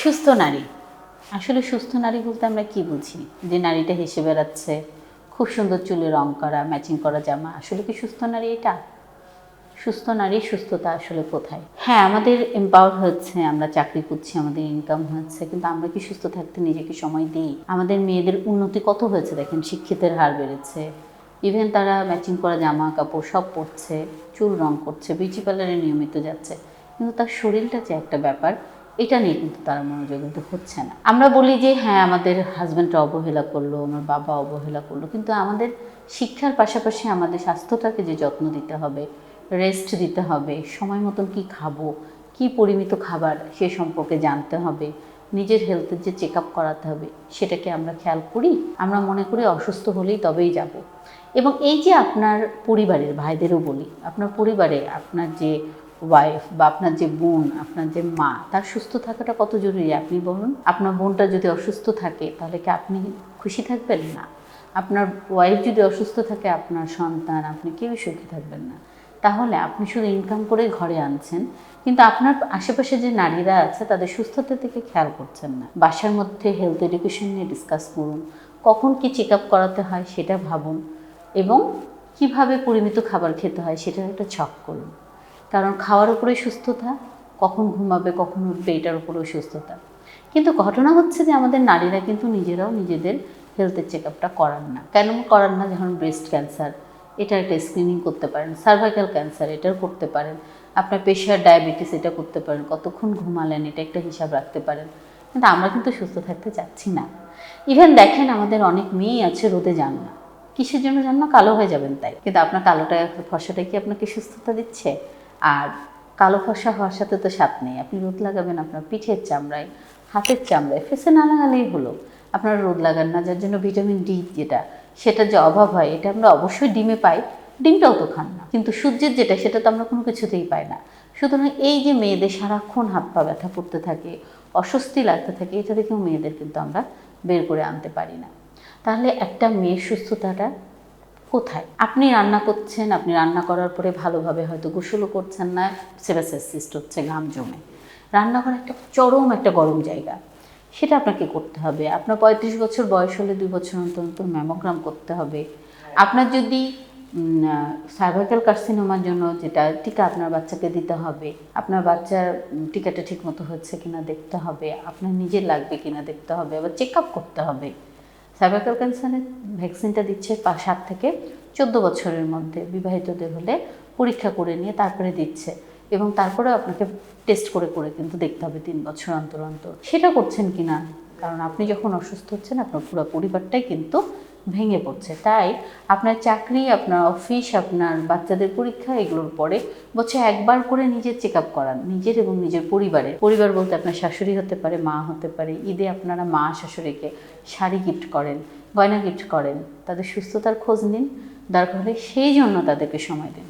সুস্থ নারী। আসলে সুস্থ নারী বলতে আমরা কি বুঝি? যে নারীটা হেসে বেড়াচ্ছে, খুব সুন্দর চুলে রং করা, ম্যাচিং করা জামা, আসলে কি সুস্থ নারী এটা? সুস্থ নারী সুস্থতা আসলে কোথায়? হ্যাঁ আমাদের এম্পাওয়ার হচ্ছে, আমরা চাকরি করছি আমাদের ইনকাম হচ্ছে, কিন্তু আমরা কি সুস্থ থাকতে নিজেকে সময় দিই? আমাদের মেয়েদের উন্নতি কত হয়েছে দেখেন? শিক্ষিতের হার বেড়েছে ইভেন তারা ম্যাচিং করা জামা, কাপড় সব পরছে, চুল রং করছে বিউটি পার্লারে নিয়মিত যাচ্ছে, কিন্তু তার শরীরটা যে একটা ব্যাপার এটা নিয়ে কিন্তু তারা মনোযোগ কিন্তু হচ্ছে না। আমরা বলি যে হ্যাঁ আমাদের হাজব্যান্ডটা অবহেলা করল, আমার বাবা অবহেলা করল, কিন্তু আমাদের শিক্ষার পাশাপাশি আমাদের স্বাস্থ্যটাকে যে যত্ন দিতে হবে রেস্ট দিতে হবে, সময় মতন কি খাব, কি পরিমিত খাবার সে সম্পর্কে জানতে হবে, নিজের হেলথের যে চেক আপ করাতে হবে, সেটাকে আমরা খেয়াল করি, আমরা মনে করি অসুস্থ হলেই তবেই যাব। এবং এই যে আপনার পরিবারের, ভাইদেরও বলি, আপনার পরিবারে আপনার যে ওয়াইফ বা আপনার যে বোন, আপনার যে মা, তার সুস্থ থাকাটা কত জরুরি? আপনি বলুন, আপনার বোনটা যদি অসুস্থ থাকে, তাহলে কি আপনি খুশি থাকবেন না? আপনার ওয়াইফ যদি অসুস্থ থাকে, আপনার সন্তান, আপনি কেউই সুখী থাকবেন না। তাহলে আপনি শুধু ইনকাম করে ঘরে আনছেন, কিন্তু আপনার আশেপাশে যে নারীরা আছে, তাদের সুস্থতার দিকে খেয়াল করছেন না। বাসার মধ্যে হেলথ এডুকেশন নিয়ে ডিসকাস করুন, কখন কি চেক আপ করাতে হয় সেটা ভাবুন, এবং কীভাবে পরিমিত খাবার খেতে হয় সেটার একটা ছক করুন। কারণ খাওয়ার উপরেই সুস্থতা, কখন ঘুমাবে, কখন উঠবে, এটার উপরেও সুস্থতা। কিন্তু ঘটনা হচ্ছে যে আমাদের নারীরা কিন্তু নিজেরাও নিজেদের হেলথের চেক আপটা করান না। কেন করান না? যখন ব্রেস্ট ক্যান্সার এটা একটা স্ক্রিনিং করতে পারেন সার্ভাইকাল ক্যান্সার এটাও করতে পারেন। আপনার প্রেশার ডায়াবেটিস এটা করতে পারেন, কতক্ষণ ঘুমালেন, এটা একটা হিসাব রাখতে পারেন। কিন্তু আমরা কিন্তু সুস্থ থাকতে চাচ্ছি না। ইভেন দেখেন আমাদের অনেক মেয়ে আছে রোদে যান না। কিসের জন্য যান না? কালো হয়ে যাবেন তাই। কিন্তু আপনার কালোটা ফসাটা কি আপনাকে সুস্থতা দিচ্ছে? আর কালো ফসা হওয়ার সাথে তো স্বাদ নেই। আপনি রোদ লাগাবেন আপনার পিঠের চামড়ায়, হাতের চামড়ায়, ফেসে না লাগালেই হলো। আপনারা রোদ লাগান না, যার জন্য ভিটামিন ডি যেটা, সেটা যে অভাব হয়, এটা আমরা অবশ্যই ডিমে পাই। ডিমটাও তো খান না। কিন্তু সূর্যের যেটা, সেটা তো আমরা কোনো কিছুতেই পাই না। সুতরাং এই যে মেয়েদের সারাক্ষণ হাত পা ব্যথা পড়তে থাকে, অস্বস্তি লাগতে থাকে, এটা থেকেও মেয়েদের কিন্তু আমরা বের করে আনতে পারি না। তাহলে একটা মেয়ের সুস্থতাটা কোথায়? আপনি রান্না করছেন, আপনি রান্না করার পরে ভালোভাবে হয়তো গোসলও করছেন না সেবাসের সিস্ট হচ্ছে, ঘাম জমে। রান্নাঘর একটা চরম একটা গরম জায়গা। সেটা আপনাকে করতে হবে। আপনার পঁয়ত্রিশ বছর বয়স হলে দুই বছর অন্তর অন্তর ম্যামোগ্রাম করতে হবে। আপনার যদি সার্ভাইকাল কার্সিনোমার জন্য যেটা টিকা আপনার বাচ্চাকে দিতে হবে, আপনার বাচ্চার টিকাটা ঠিক মতো হচ্ছে কিনা দেখতে হবে, আপনার নিজের লাগবে কিনা দেখতে হবে, আবার চেক আপ করতে হবে। সার্ভাইকাল ক্যান্সারের ভ্যাকসিনটা দিচ্ছে সাত থেকে চোদ্দ বছরের মধ্যে। বিবাহিতদের হলে পরীক্ষা করে নিয়ে তারপরে দিচ্ছে এবং তারপরে আপনাকে টেস্ট করে করে কিন্তু দেখতে হবে তিন বছর অন্তর অন্তর। সেটা করছেন কি না কারণ আপনি যখন অসুস্থ হচ্ছেন, আপনার পুরো পরিবারটাই কিন্তু ভেঙে পড়ছে। তাই আপনার চাকরি, আপনার অফিস আপনার বাচ্চাদের পরীক্ষা এগুলোর পরে বছর একবার করে নিজের চেক আপ করান। নিজের এবং নিজের পরিবারের। পরিবার বলতে আপনার শাশুড়ি হতে পারে, মা হতে পারে, ঈদে আপনারা মা শাশুড়িকে শাড়ি গিফট করেন, গয়না গিফট করেন। তাদের সুস্থতার খোঁজ নিন, দরকার হলে সেই জন্য তাদেরকে সময় দিন।